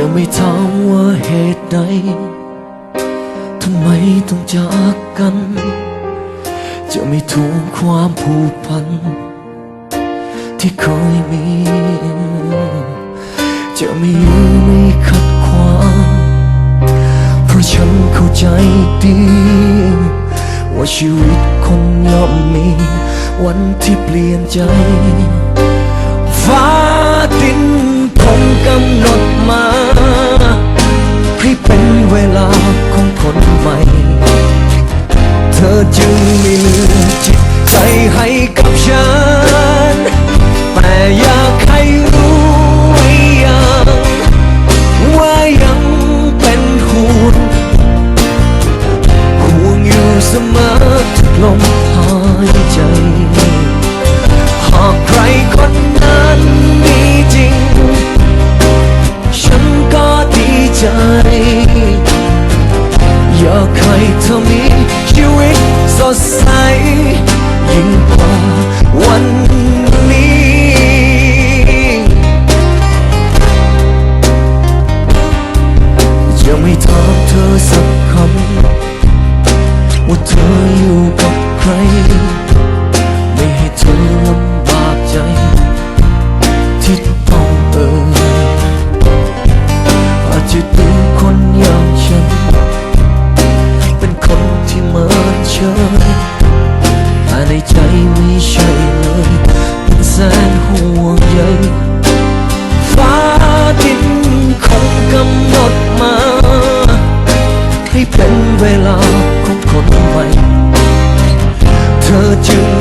จะไม่ถามว่าเหตุใดทำไมต้องจากกัน จะไม่ทวงความผูกพัน ที่เคยมี จะไม่ยื้อไม่ขัดขวางเพราะฉันเข้าใจดี ว่าชีวิตคนย่อมมี วันที่เปลี่ยนใจฟ้าดินคงกำหนดมา ให้กับฉัน เวลาของคนใหม่ เธอจึง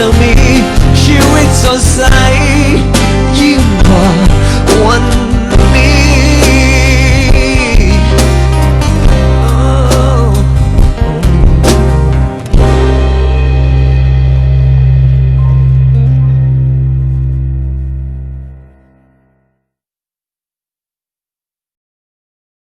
tell me she waits on sight